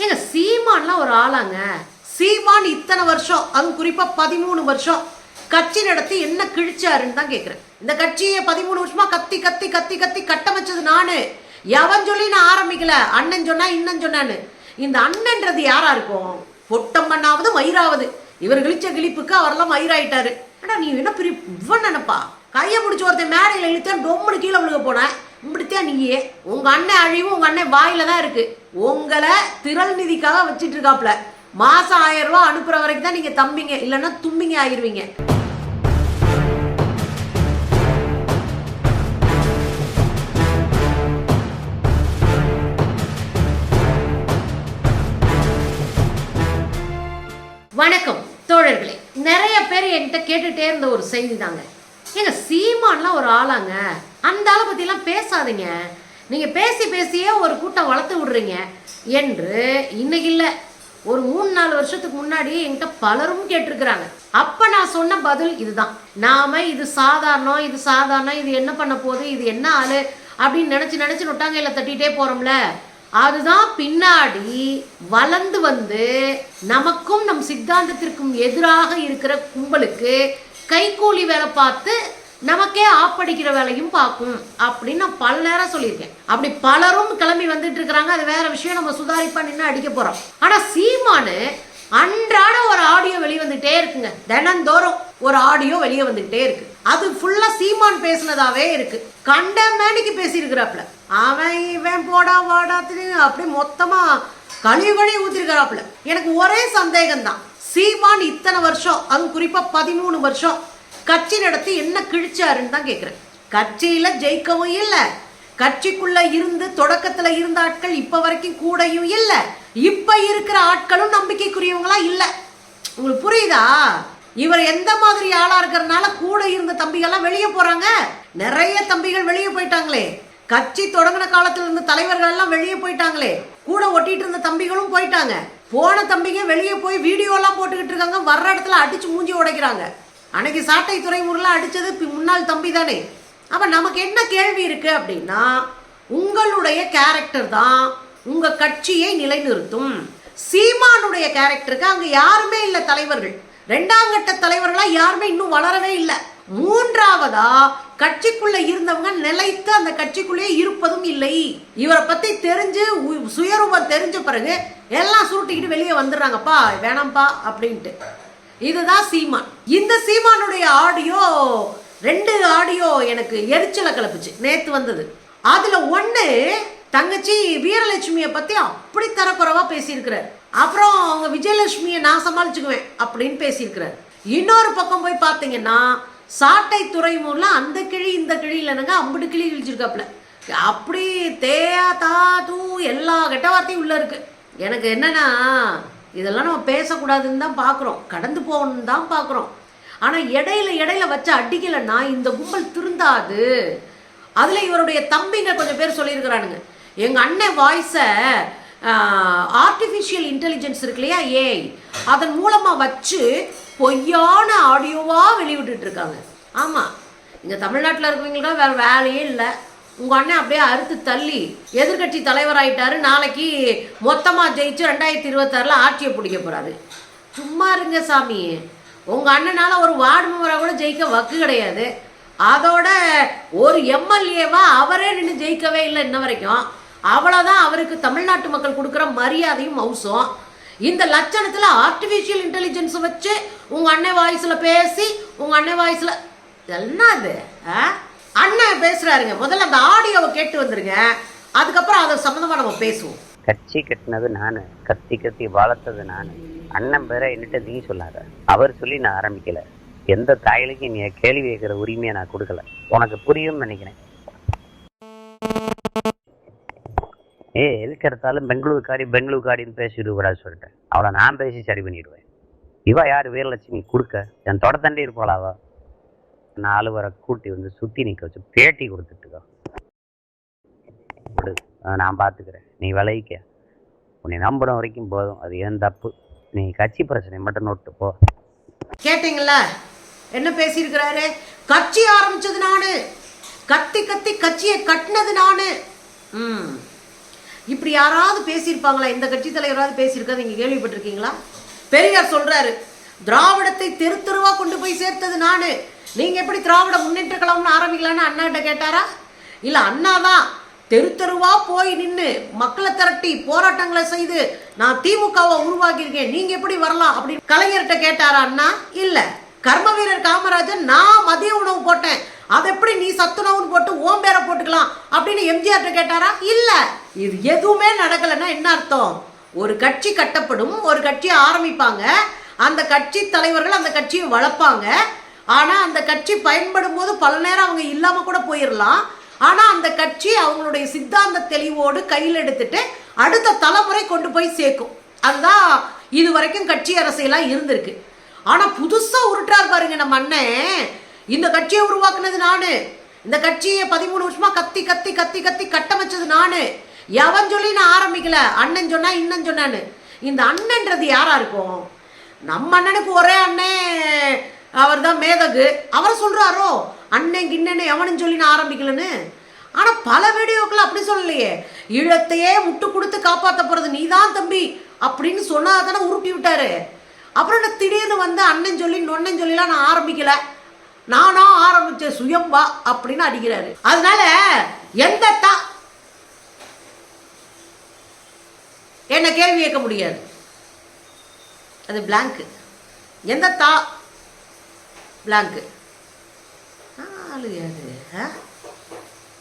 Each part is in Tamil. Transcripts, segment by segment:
ஏங்க சீமான்லாம் ஒரு ஆளாங்க. சீமான் இத்தனை வருஷம் அதுவும் குறிப்பா பதிமூணு வருஷம் கட்சி நடத்தி என்ன கிழிச்சாருன்னு தான் கேட்குறேன் இந்த கட்சியை பதிமூணு வருஷமா கத்தி கத்தி கத்தி கத்தி கட்டமைச்சது நானு. எவன் சொல்லி நான் ஆரம்பிக்கல? அண்ணன் சொன்னா இன்னன் சொன்னான்னு. இந்த அண்ணன்றது யாரா இருக்கும்? பொட்டம்மண்ணாவது மயிராவது இவர் கிழிச்ச கிழிப்புக்கு அவரெல்லாம் மயிராயிட்டாரு. அடா நீ என்ன பெரிய இவன் நினைப்பா? கையை பிடிச்சி ஒருத்தன் மேடையில் இழுத்தேன் டொம்முன்னு கீழே விழுக போனேன். இப்படித்தான் நீயே? உங்க அண்ணன் அழிவும் உங்க அண்ணன் வாயில தான் இருக்கு. உங்களை திரள் நிதிக்காக வச்சிட்டு இருக்காப்ல மாசம் ஆயிரம் ரூபா அனுப்புற வரைக்கும் தான் நீங்க தம்பிங்க. இல்லைன்னா தும்பிங்க ஆயிருவீங்க. வணக்கம் தோழர்களே. நிறைய பேர் என்கிட்ட கேட்டுட்டே இருந்த ஒரு செய்தி தாங்க. ஏங்க சீமான்லாம் ஒரு ஆளாங்க. அந்த ஆளை பற்றிலாம் பேசாதீங்க. நீங்கள் பேசி பேசியே ஒரு கூட்டம் வளர்த்து விடுறீங்க என்று இன்னைக்கு இல்லை ஒரு மூணு நாலு வருஷத்துக்கு முன்னாடி என்கிட்ட பலரும் கேட்டிருக்கிறாங்க. அப்போ நான் சொன்ன பதில் இதுதான். நாம இது சாதாரணம் இது சாதாரணம் இது என்ன பண்ண போகுது இது என்ன ஆளு அப்படின்னு நினச்சி நினச்சி நொட்டாங்கையில் தட்டிட்டே போகிறோம்ல அதுதான் பின்னாடி வளர்ந்து வந்து நமக்கும் நம் சித்தாந்தத்திற்கும் எதிராக இருக்கிற கும்பலுக்கு கைக்கூலி வேலை பார்த்து நமக்கே ஆப்படிக்கிற வேலையும் பார்க்கும். அப்படின்னு நான் பல நேரம் சொல்லியிருக்கேன். அப்படி பலரும் கிளம்பி வந்துட்டு இருக்கிறாங்க. அது வேற விஷயம். நம்ம சுதாரிப்பா நின்று அடிக்க போறோம். ஆனா சீமானு அன்றாட ஒரு ஆடியோ வெளியே வந்துகிட்டே இருக்குங்க. தினந்தோறும் ஒரு ஆடியோ வெளியே வந்துகிட்டே இருக்கு. அது ஃபுல்லா சீமான் பேசுனதாவே இருக்கு. கண்ட மேனிக்கு பேசியிருக்கிறாப்ல அவன் இவன் போடா வாடாத்துன்னு அப்படி மொத்தமா கழிவு கழிவு ஊத்திருக்கிறாப்ல எனக்கு ஒரே சந்தேகம் தான் சீமான் இத்தனை வருஷம் அதுவும் குறிப்பா பதிமூணு வருஷம் கட்சி நடத்தி என்ன கிழிச்சாருன்னு தான் கேட்குறேன் கட்சியில ஜெயிக்கவும் இல்லை. கட்சிக்குள்ள இருந்து தொடக்கத்துல இருந்த ஆட்கள் இப்ப வரைக்கும் கூடையும் இல்ல. இப்ப இருக்கிற ஆட்களும் நம்பிக்கைக்குரியவங்களா இல்ல. உங்களுக்கு புரியுதா? இவர் எந்த மாதிரி ஆளா இருக்கிறனால கூட இருந்த தம்பிகள்லாம் வெளியே போறாங்க. நிறைய தம்பிகள் வெளியே போயிட்டாங்களே. கட்சி தொடங்கின காலத்துல இருந்த தலைவர்கள் எல்லாம் வெளியே போயிட்டாங்களே. கூட ஒட்டிட்டு இருந்த தம்பிகளும் போயிட்டாங்க. போன தம்பிங்க வெளியே போய் வீடியோலாம் போட்டுக்கிட்டு இருக்காங்க. வர்ற இடத்துல அடித்து மூஞ்சி உடைக்கிறாங்க. அன்னைக்கு சாட்டை துறைமுறைலாம் அடித்தது முன்னாள் தம்பி தானே அப்போ நமக்கு என்ன கேள்வி இருக்குது அப்படின்னா உங்களுடைய கேரக்டர் தான் உங்கள் கட்சியை நிலைநிறுத்தும். சீமானுடைய கேரக்டருக்கு அங்கே யாருமே இல்லை தலைவர்கள். ரெண்டாம் கட்ட தலைவர்களாக யாருமே இன்னும் வளரவே இல்லை. மூன்றாவதா கட்சிக்குள்ள இருந்தவங்க நிலைத்து அந்த கட்சிக்குள்ளேயே இருப்பதும் இல்லை. இவரை பத்தி தெரிஞ்சு உ- சுயரூபம் தெரிஞ்ச பிறகு எல்லாம் சுருட்டிக்கிட்டு வெளியே வந்துடுறாங்கப்பா வேணாம்ப்பா அப்படின்ட்டு. இதுதான் சீமான். இந்த சீமானுடைய ஆடியோ ரெண்டு ஆடியோ எனக்கு எரிச்சலை கிளப்புச்சு நேத்து வந்தது. அதுல ஒண்ணு தங்கச்சி வீரலட்சுமியை பத்தி அப்படி தரக்குறவா பேசியிருக்கிறார். அப்புறம் அவங்க விஜயலட்சுமியை நான் சமாளிச்சுக்குவேன் அப்படின்னு பேசியிருக்கிறார். இன்னொரு பக்கம் போய் பார்த்தீங்கன்னா சாட்டை துறைமுகம்ல அந்த கிழி இந்த கிழி இல்லைனுங்க அம்புட்டு கிளி கிழிச்சிருக்காப்புல. அப்படி தேயா தா தூ எல்லா கெட்ட வார்த்தையும் உள்ள இருக்கு. எனக்கு என்னன்னா இதெல்லாம் நம்ம பேசக்கூடாதுன்னு தான் பார்க்குறோம் கடந்து போகணும்னு தான் பார்க்குறோம் ஆனால் இடையில இடையில வச்சு அடிக்கலைன்னா இந்த கும்பல் திருந்தாது. அதில் இவருடைய தம்பிங்க கொஞ்சம் பேர் சொல்லியிருக்கிறானுங்க. எங்கள் அண்ணன் வாய்ஸை ஆர்டிஃபிஷியல் இன்டெலிஜென்ஸ் இருக்கு இல்லையா ஏஐ அதன் மூலமாக வச்சு பொய்யான ஆடியோவாக வெளியிட்டு இருக்காங்க. ஆமாம் இங்கே தமிழ்நாட்டில் இருக்கிறவங்களுக்குலாம் வேறு வேலையே இல்லை. உங்கள் அண்ணன் அப்படியே அறுத்து தள்ளி எதிர்க்கட்சி தலைவராயிட்டாரு நாளைக்கு மொத்தமாக ஜெயிச்சு ரெண்டாயிரத்தி இருபத்தாறில் ஆட்சியை பிடிக்க போகிறாரு சும்மா இருங்க சாமி. உங்கள் அண்ணனால் ஒரு வார்டு மெம்பராக கூட ஜெயிக்க வக்கு கிடையாது. அதோட ஒரு எம்எல்ஏவா அவரே நின்று ஜெயிக்கவே இல்லை இன்ன வரைக்கும். அவ்வளோதான் அவருக்கு தமிழ்நாட்டு மக்கள் கொடுக்குற மரியாதையும் மவுசம். இந்த லட்சணத்தில் ஆர்டிஃபிஷியல் இன்டெலிஜென்ஸை வச்சு உங்கள் அண்ணன் வாய்ஸில் பேசி உங்கள் அண்ணன் வாய்ஸில் என்ன அது? ஆ? அண்ணன் பேசுறாருங்க. முதல்ல அந்த ஆடியோவை கேட்டு வந்துருங்க. அதுக்கப்புறம் அதை சம்மந்தமாக நம்ம பேசுவோம். கட்சி கட்டினது நானு. கத்தி கத்தி வளர்த்தது நானு. அண்ணன் பேரை என்னட்ட நீ சொல்லாத. அவர் சொல்லி நான் ஆரம்பிக்கல. எந்த தாயிலையும் நீ கேள்வி கேட்குற உரிமையை நான் கொடுக்கல. உனக்கு புரியும்னு நினைக்கிறேன். ஏ எதுக்கு எடுத்தாலும் பெங்களூருக்காரி பெங்களூருக்காரின்னு பேசிட்டு கூடாது சொல்லிட்டேன். அவளை நான் பேசி சரி பண்ணிடுவேன். இவா யார்? வீரலட்சுமி. கொடுக்க. என் தொடத்தண்டி இருப்பாளாவா நாலு வரை கூட்டி வந்து சுற்றி நிற்க வச்சு பேட்டி கொடுத்துட்டுக்கோ விடு நான் பார்த்துக்கிறேன் நீ விளைவிக்க உன்னை நம்புற வரைக்கும் போதும். அது ஏன் தப்பு. நீ கட்சி பிரச்சனை மட்டும் நோட்டு போ. கேட்டீங்களா என்ன பேசியிருக்கிறாரு? கட்சி ஆரம்பிச்சது நானு. கத்தி கத்தி கட்சியை கட்டினது நானு. ம். இப்படி யாராவது பேசியிருப்பாங்களா? இந்த கட்சி தலைவராவது பேசியிருக்காது நீங்கள் கேள்விப்பட்டிருக்கீங்களா? பெரியார் சொல்றாரு திராவிடத்தை தெரு தெருவாக கொண்டு போய் சேர்த்தது நானு. நீங்கள் எப்படி திராவிட முன்னேற்ற கழகம்னு ஆரம்பிக்கலான்னு அண்ணாக்கிட்ட கேட்டாரா? இல்லை அண்ணா தான் தெரு தெருவாக போய் நின்று மக்களை திரட்டி போராட்டங்களை செய்து நான் திமுகவை உருவாக்கியிருக்கேன். நீங்கள் எப்படி வரலாம் அப்படின்னு கலைஞர்கிட்ட கேட்டாரா அண்ணா? இல்லை. கர்ம வீரர் காமராஜர் நான் மதிய உணவு போட்டேன். அது எப்படி நீ சத்துணவுன்னு போட்டு ஓம் பேரை போட்டுக்கலாம் அப்படின்னு எம்ஜிஆர்கிட்ட கேட்டாரா? இல்ல. இது எதுவுமே நடக்கலைன்னா என்ன அர்த்தம்? ஒரு கட்சி கட்டப்படும் ஒரு கட்சியை ஆரம்பிப்பாங்க அந்த கட்சி தலைவர்கள் அந்த கட்சியை வளர்ப்பாங்க. ஆனா அந்த கட்சி பயன்படும் போது பல நேரம் அவங்க இல்லாம கூட போயிடலாம் ஆனா அந்த கட்சி அவங்களுடைய சித்தாந்த தெளிவோடு கையில் எடுத்துட்டு அடுத்த தலைமுறை கொண்டு போய் சேர்க்கும். அதுதான் இது வரைக்கும் கட்சி அரசியலாம் இருந்திருக்கு. ஆனா புதுசா உருட்டார் பாருங்க நம்ம அண்ணன். இந்த கட்சியை உருவாக்குனது நானு. இந்த கட்சியை பதிமூணு வருஷமா கத்தி கத்தி கத்தி கத்தி கட்டமைச்சது நானு. எவன் சொல்லி நான் ஆரம்பிக்கல? அண்ணன் சொன்னா இன்னன் சொன்னான்னு. இந்த அண்ணன்றது யாரா இருக்கும்? நம்ம அண்ணனுக்கு ஒரே அண்ணன் அவர் தான் மேதகு. அவர் சொல்றாரோ? அண்ணன் கிண்ணன்னு எவனும் சொல்லி நான் ஆரம்பிக்கலன்னு. ஆனால் பல வீடியோக்கள் அப்படி சொல்லலையே. ஈழத்தையே முட்டு கொடுத்து காப்பாற்ற போகிறது நீ நீதான் தம்பி அப்படின்னு சொன்னா தானே உருட்டி விட்டாரு. அப்புறம் என்ன திடீர்னு வந்து அண்ணன் சொல்லி நொண்ணன் சொல்லிலாம் நான் ஆரம்பிக்கலை? நானா ஆரம்பிச்ச சுயம்பா அப்படின்னு அடிக்கிறாரு. அதனால எந்த தா என்ன கேள்வி கேட்க முடியாது. அது பிளாங்கு எந்த தா பிளாங்கு ஆளு அது ஆ?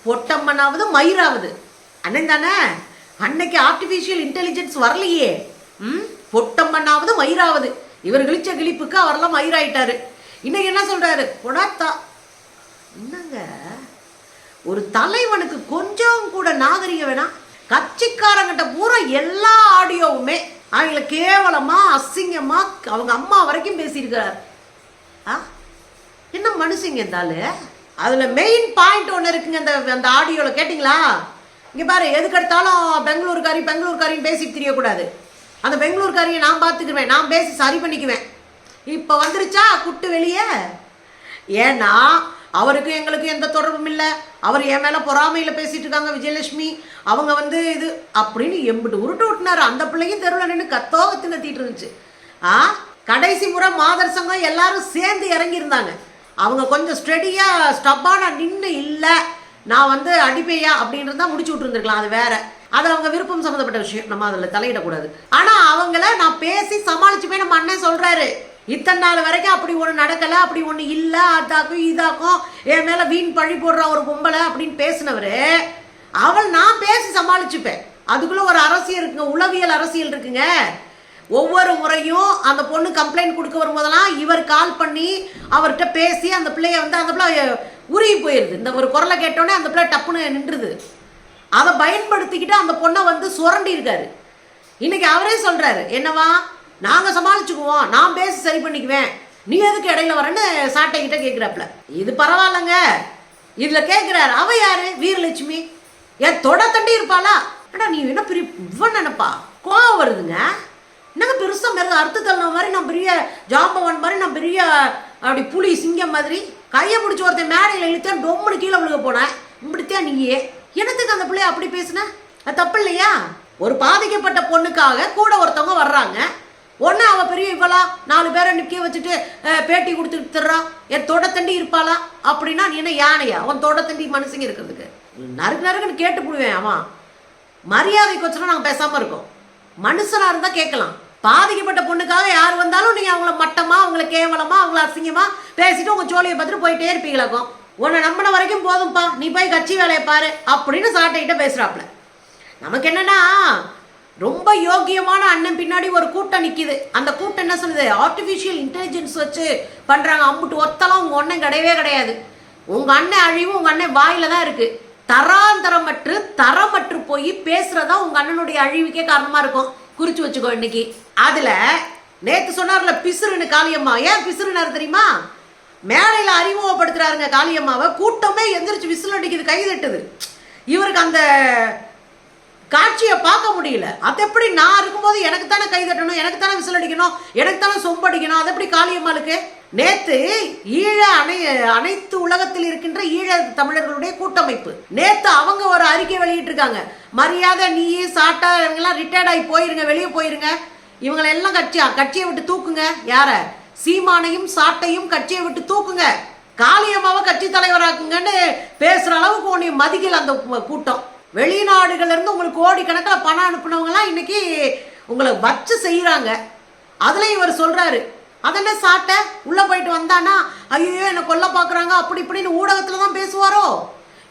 பொட்டம்மனாவது மயிராவது. அண்ணன் தானே? அன்னைக்கு ஆர்டிஃபிஷியல் இன்டெலிஜென்ஸ் வரலையே. ம்? பொட்டம்மனாவது மயிராவது. இவர் கிழிச்ச கிழிப்புக்கு அவரெல்லாம் மயிராயிட்டாரு. இன்னைக்கு என்ன சொல்றாரு? கொடாத்தா என்னங்க? ஒரு தலைவனுக்கு கொஞ்சம் கூட நாகரிகம் வேணாம் கட்சிக்காரங்கிட்ட பூரா எல்லா ஆடியோவுமே அவங்கள கேவலமா அசிங்கமா அவங்க அம்மா வரைக்கும் பேசியிருக்கிறார். ஆ? என்ன மனுஷங்க இருந்தாலும் அதில் மெயின் பாயிண்ட் ஒன்று இருக்குங்க அந்த அந்த ஆடியோவில் கேட்டிங்களா? இங்கே பாரு எதுக்கு எடுத்தாலும் பெங்களூர்காரி பெங்களூர்காரின்னு பேசிட்டு தெரியக்கூடாது. அந்த பெங்களூர்காரியை நான் பார்த்துக்குவேன் நான் பேசி சரி பண்ணிக்குவேன். இப்போ வந்துருச்சா குட்டு வெளியே? ஏன்னா அவருக்கும் எங்களுக்கும் எந்த தொடர்பும் இல்லை. அவர் என் மேலே பொறாமையில் பேசிட்டு இருக்காங்க விஜயலட்சுமி. அவங்க வந்து இது அப்படின்னு எம்பிட்டு உருட்டு விட்டுனார் அந்த பிள்ளையும் தெருவில் நின்று கத்தோ கத்து இருந்துச்சு. ஆ? கடைசி முறை மாதர் சங்கம் எல்லாரும் சேர்ந்து இறங்கியிருந்தாங்க. அவங்க கொஞ்சம் ஸ்டெடியாக ஸ்டப்பான நின்று இல்லை நான் வந்து அடிப்பையா அப்படின்றது தான் முடிச்சு விட்டுருந்துருக்கலாம். அது வேற. அது அவங்க விருப்பம் சம்மந்தப்பட்ட விஷயம். நம்ம அதில் தலையிடக்கூடாது. ஆனால் அவங்கள நான் பேசி சமாளிச்சுமே நம்ம அண்ணன் சொல்கிறாரு இத்தனை நாள் வரைக்கும் அப்படி ஒன்று நடக்கலை அப்படி ஒன்று இல்லை அதாக்கும் இதாக்கும். என் மேலே வீண் பழி போடுற ஒரு பொம்பளை அப்படின்னு பேசினவர் அவள் நான் பேசி சமாளிச்சுப்பேன். அதுக்குள்ளே ஒரு அரசியல் இருக்குங்க உளவியல் அரசியல் இருக்குங்க. ஒவ்வொரு முறையும் அந்த பொண்ணு கம்ப்ளைண்ட் கொடுக்க வரும்போதெல்லாம் இவர் கால் பண்ணி அவர்கிட்ட பேசி அந்த பிள்ளைய வந்து அந்த பிள்ளை உருகி போயிடுது இந்த ஒரு குரலை கேட்டோன்னே அந்த பிள்ளை டப்புன்னு நின்றுது. அதை பயன்படுத்திக்கிட்டு அந்த பொண்ணை வந்து சுரண்டி இருக்காரு இன்னைக்கு அவரே சொல்கிறாரு என்னவா? நாங்கள் சமாளிச்சுக்குவோம். நான் பேசி சரி பண்ணிக்குவேன். நீ எதுக்கு இடையில வரேன்னு சாட்டை கிட்ட கேட்குறாப்புல இது பரவாயில்லங்க. இதில் கேட்குறாரு அவ யாரு? வீரலட்சுமி. ஏன் தொட தண்டி இருப்பாளா? அடா நீ என்ன பெரிய இவன் நினப்பா? கோவம் வருதுங்க. என்னங்க பெருசாக மிருக அறுத்து தள்ளின மாதிரி நான் பெரிய ஜாம்பவன் மாதிரி நான் பெரிய அப்படி புலி சிங்கம் மாதிரி கையை பிடிச்சி ஒருத்தன் மேடையில் இழுத்தேன் டொம்முன்னு கீழே விழுக போனேன். இப்படித்தான் நீயே? என்னத்துக்கு அந்த பிள்ளைய அப்படி பேசுன? அது தப்பு இல்லையா? ஒரு பாதிக்கப்பட்ட பொண்ணுக்காக கூட ஒருத்தவங்க வர்றாங்க. ஒன்று அவள் பெரிய இவளா? நாலு பேரை நிற்க வச்சுட்டு பேட்டி கொடுத்துட்டு தர்றா? என் தொடத்தண்டி இருப்பாளா? அப்படின்னா நீ என்ன யானையா? அவன் தொடத்தண்டி மனுஷங்க இருக்கிறதுக்கு. நறுக்கு நறுக்குன்னு கேட்டு போடுவேன் அவன். மரியாதைக்கு வச்சுனா நாங்கள் பேசாமல் இருக்கோம். மனுஷனாக இருந்தால் கேட்கலாம். பாதிக்கப்பட்ட பொண்ணுக்காக யார் வந்தாலும் நீங்கள் அவங்கள மட்டமாக அவங்கள கேவலமாக அவங்கள அசிங்கமாக பேசிட்டு உங்கள் சோழியை பார்த்துட்டு போயிட்டே இருப்பீங்களாக்கும் உன்னை நம்பின வரைக்கும் போதும்ப்பா நீ போய் கட்சி வேலையை பாரு. அப்படின்னு சாட்டைகிட்ட பேசுகிறாப்புல நமக்கு என்னன்னா ரொம்ப யோக்கியமான அண்ணன் பின்னாடி ஒரு கூட்டம் நிற்கிது அந்த கூட்டம் என்ன சொல்லுது? ஆர்டிஃபிஷியல் இன்டெலிஜென்ஸ் வச்சு பண்ணுறாங்க அம்புட்டு ஒத்தலாம் உங்கள் அண்ணன் கிடையவே கிடையாது. உங்கள் அண்ணன் அழிவு உங்கள் அண்ணன் வாயில் தான் இருக்குது தராந்தரமற்று தரமற்று போய் பேசுகிறதா உங்கள் அண்ணனுடைய அழிவுக்கே காரணமாக இருக்கும். குறித்து வச்சுக்கோ இன்னைக்கு. அதில் நேற்று சொன்னார்ல பிசுறுன்னு காளியம்மா. ஏன் பிசுறுனாரு தெரியுமா? மேடையில் அறிமுகப்படுத்துறாருங்க காளியம்மாவை. கூட்டமே எந்திரிச்சு விசில் அடிக்குது கை தட்டுது. இவருக்கு அந்த காட்சியை பார்க்க முடியல. அது எப்படி நான் இருக்கும்போது எனக்கு தானே கை தட்டணும் எனக்கு தானே விசில் அடிக்கணும் எனக்கு தானே சொம்படிக்கணும் அது எப்படி காளியம்மாளுக்கு நேத்து ஈழ அணை அனைத்து உலகத்தில் இருக்கின்ற ஈழ தமிழர்களுடைய கூட்டமைப்பு. நேத்து அவங்க ஒரு அறிக்கை வெளியிட்டிருக்காங்க. மரியாதை நீ சாட்டா இவங்கெல்லாம் ரிட்டையர்ட் ஆகி போயிருங்க வெளியே போயிருங்க. இவங்களை எல்லாம் கட்சியா? கட்சியை விட்டு தூக்குங்க. யார? சீமானையும் சாட்டையும் கட்சியை விட்டு தூக்குங்க. காளியம்மாவை கட்சி தலைவராக்குங்கன்னு பேசுற அளவுக்கு உன்னை மதிக்கல அந்த கூட்டம். வெளிநாடுகளிலிருந்து உங்களுக்கு கோடி கணக்கில் பணம் அனுப்புனவங்கலாம் இன்னைக்கு உங்களை வச்சு செய்கிறாங்க அதில் இவர் சொல்கிறாரு அதெல்லாம் சாட்டை? உள்ளே போயிட்டு வந்தானா? ஐயோ என்னை கொல்ல பார்க்குறாங்க அப்படி இப்படின்னு ஊடகத்துல தான் பேசுவாரோ?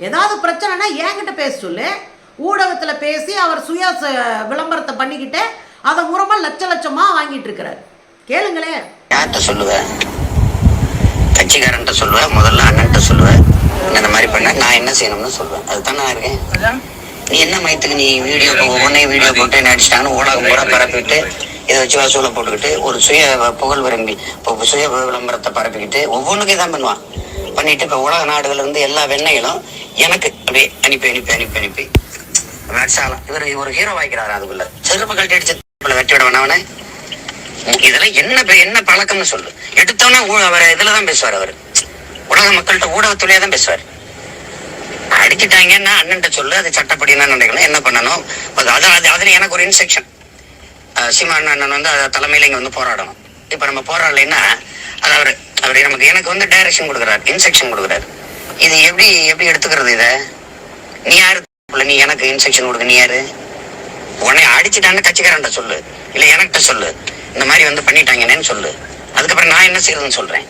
ஏதாவது பிரச்சனைனா என்கிட்ட பேச சொல்லு. ஊடகத்தில் பேசி அவர் சுய ச- விளம்பரத்தை பண்ணிக்கிட்டு அதை மூலமாக லட்ச லட்சமாக வாங்கிட்டு இருக்கிறாரு. கேளுங்களேன். யார்கிட்ட சொல்லுவேன் கட்சிக்காரன்ட்ட சொல்லுவேன் முதல்ல அண்ணன்ட்ட சொல்லுவேன் இந்த மாதிரி பண்ண நான் என்ன செய்யணும்னு சொல்லுவேன் அதுதான் நான் இருக்கேன். நீ என்ன மயத்துக்கு நீ வீடியோ ஒவ்வொன்றையும் வீடியோ போட்டு நடிச்சிட்டாங்கன்னு ஊடகம் பூரா பரப்பிட்டு இதை வச்சு வசூலை போட்டுக்கிட்டு ஒரு சுய புகழ் விரும்பி இப்போ சுய விளம்பரத்தை பரப்பிக்கிட்டு ஒவ்வொன்றுக்கும் இதான் பண்ணுவான். பண்ணிட்டு இப்போ உலக நாடுகள்ல இருந்து எல்லா வெண்ணைகளும் எனக்கு அப்படியே அனுப்பி அனுப்பி அனுப்பி அனுப்பி. வேட்சாலம் இவர் ஒரு ஹீரோ வாய்க்கிறாரு அதுக்குள்ள. செருப்பு கழட்டி அடிச்சு வெட்டி விட வேணாவனே இதெல்லாம் என்ன என்ன பழக்கம்னு சொல்லு. எடுத்தோன்னே அவர் இதுல தான் பேசுவார் அவர். உலக மக்கள்கிட்ட ஊடகத்துலயே தான் பேசுவார். அடிச்சிட்டாங்கன்னா அண்ணன் சொல்லு அது சட்டப்படி என்ன நினைக்கணும் என்ன பண்ணணும்? அது அது அது- அதுல எனக்கு ஒரு இன்ஸ்ட்ரக்ஷன் சீமா அண்ணன் வந்து அதை தலைமையில இங்க வந்து போராடணும். இப்ப நம்ம போராடலைன்னா அது அவர் அவர் நமக்கு எனக்கு வந்து டைரக்ஷன் கொடுக்குறாரு இன்ஸ்ட்ரக்ஷன் கொடுக்குறாரு. இது எப்படி எப்படி எடுத்துக்கிறது இதை? நீ யாரு? நீ எனக்கு இன்ஸ்ட்ரக்ஷன் கொடுக்க நீ யாரு? உன்னை அடிச்சுட்டான்னு கட்சிக்காரன்ட்ட சொல்லு. இல்ல எனக்கிட்ட சொல்லு. இந்த மாதிரி வந்து பண்ணிட்டாங்கன்னு சொல்லு. அதுக்கப்புறம் நான் என்ன செய்யறதுன்னு சொல்றேன்?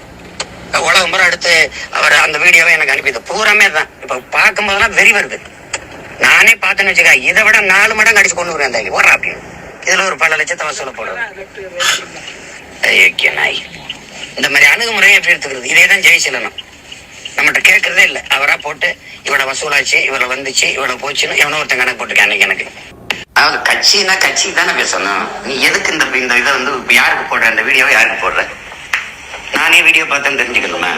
உலகம் பூரா அடுத்து அவர் அந்த வீடியோவை எனக்கு அனுப்பிது பூராமே தான் இப்ப பார்க்கும்போதெல்லாம் வெறி வருது. நானே பார்த்தேன்னு வச்சுக்க இதை விட நாலு மடங்கு அடிச்சு கொண்டு வருவேன் அந்த ஓடுறா அப்படின்னு இதுல ஒரு பல லட்சத்தை வசூல போடுவேன் நாய். இந்த மாதிரி அணுகுமுறையை எப்படி எடுத்துக்கிறது? இதே தான் ஜெயிச்சலனும் நம்மகிட்ட கேட்கறதே இல்லை. அவரா போட்டு இவளை வசூலாச்சு இவளை வந்துச்சு இவளை போச்சுன்னு எவனோ ஒருத்தன் கணக்கு போட்டிருக்கேன் அன்னைக்கு எனக்கு. அதாவது கட்சினா கட்சி தானே பேசணும். நீ எதுக்கு இந்த இந்த இதை வந்து யாருக்கு போடுற? இந்த வீடியோவை யாருக்கு போடுற? நானே வீடியோ பார்த்தேன்னு தெரிஞ்சுக்கணுமா?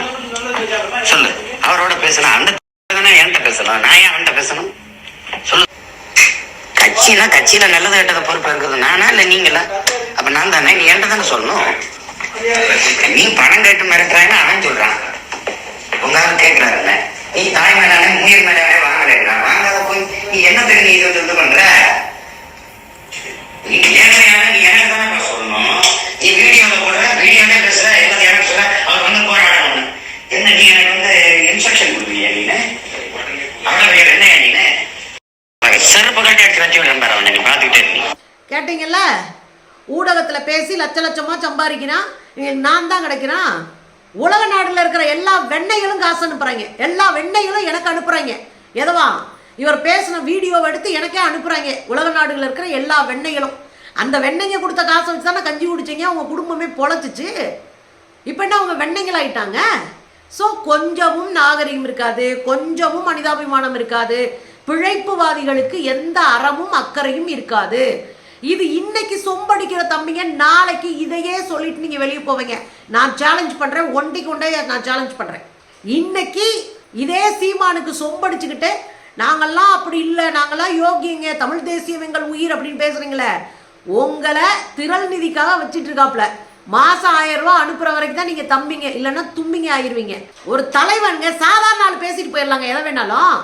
சொல்லு. அவரோட பேசலாம் அந்த தானே என்கிட்ட பேசலாம். நான் ஏன் அவன்கிட்ட பேசணும்? சொல்லு. கட்சினா கட்சியில நல்லது கெட்டத பொறுப்பு இருக்குது. நானா இல்ல நீங்களா? அப்ப நான் தானே? நீ என்கிட்ட தானே சொல்லணும்? நீ பணம் கேட்டு மிரட்டுறான்னு அவன் சொல்றான். உங்க ஆள் கேட்கிறாருல்ல நீ தாய் மேலானே மூயர் மேலானே வாங்கலைன்னா வாங்காத போய் நீ என்ன தெரியும் நீ இது வந்து பண்ற நீ ஏழையான நீ எனக்கு தானே பேச சொல்லணும் நீ வீடியோல போடுற வீடியோல பேசுற எல்லாத்தையும் எனக்கு சொல்ற அவர் வந்து போராடணும் என்ன நீ எனக்கு வந்து இன்ஸ்ட்ரக்ஷன் கொடுக்குறியா நீனு அவ்வளவு பெரிய என்ன நீனு செருப்பு கட்டி அடிச்சு வச்சு விடுறேன் அவனை நீ பாத்துக்கிட்டே இருக்கீங்க கேட்டீங்கல்ல? ஊடகத்தில் பேசி லட்ச லட்சமாக சம்பாதிக்கிறான் நான் தான் கிடைக்கிறான் உலக நாடுல இருக்கிற எல்லா வெண்ணைகளும் காசு அனுப்புகிறாங்க எல்லா வெண்ணைகளும் எனக்கு அனுப்புகிறாங்க எதுவா? இவர் பேசின வீடியோவை எடுத்து எனக்கே அனுப்புகிறாங்க உலக நாடுகளில் இருக்கிற எல்லா வெண்ணைகளும் அந்த வெண்ணெய்ங்க கொடுத்த காசை வச்சு தானே கஞ்சி குடிச்சீங்க? அவங்க குடும்பமே பொழைச்சிச்சு. இப்போ என்ன அவங்க வெண்ணைங்களாயிட்டாங்க ஸோ கொஞ்சமும் நாகரிகம் இருக்காது. கொஞ்சமும் மனிதாபிமானம் இருக்காது. பிழைப்புவாதிகளுக்கு எந்த அறமும் அக்கறையும் இருக்காது. இது இன்னைக்கு சொம்படிக்கிற தம்பிங்க நாளைக்கு இதையே சொல்லிட்டு நீங்கள் வெளியே போவீங்க. நான் சேலஞ்ச் பண்ணுறேன் ஒண்டி கொண்டே நான் சேலஞ்ச் பண்ணுறேன் இன்னைக்கு இதே சீமானுக்கு சொம்படிச்சுக்கிட்டு நாங்கள்லாம் அப்படி இல்லை நாங்கள்லாம் யோகியங்க தமிழ் தேசியம் எங்கள் உயிர் அப்படின்னு பேசுகிறீங்களே உங்களை திரள் நிதிக்காக வச்சிட்டு இருக்காப்ல மாசம் ஆயிரம் ரூபா அனுப்புற வரைக்கும் தான் நீங்க தம்பிங்க இல்லைன்னா தும்பிங்க ஆயிருவீங்க. ஒரு தலைவனுங்க சாதாரண ஆள் பேசிட்டு போயிடலாங்க எதை வேணாலும்.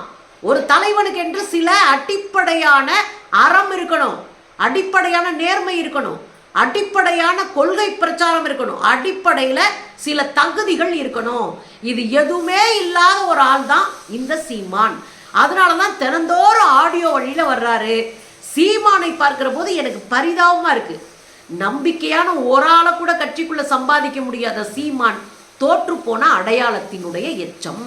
ஒரு தலைவனுக்கு என்று சில அடிப்படையான அறம் இருக்கணும். அடிப்படையான நேர்மை இருக்கணும். அடிப்படையான கொள்கை பிரச்சாரம் இருக்கணும். அடிப்படையில் சில தகுதிகள் இருக்கணும். இது எதுவுமே இல்லாத ஒரு ஆள் தான் இந்த சீமான். அதனால தான் தினந்தோறும் ஆடியோ வழியில் வர்றாரு. சீமானை பார்க்குற போது எனக்கு பரிதாபமாக இருக்குது நம்பிக்கையான ஒரு ஆளை கூட கட்சிக்குள்ளே சம்பாதிக்க முடியாத சீமான் தோற்று போன அடையாளத்தினுடைய எச்சம்.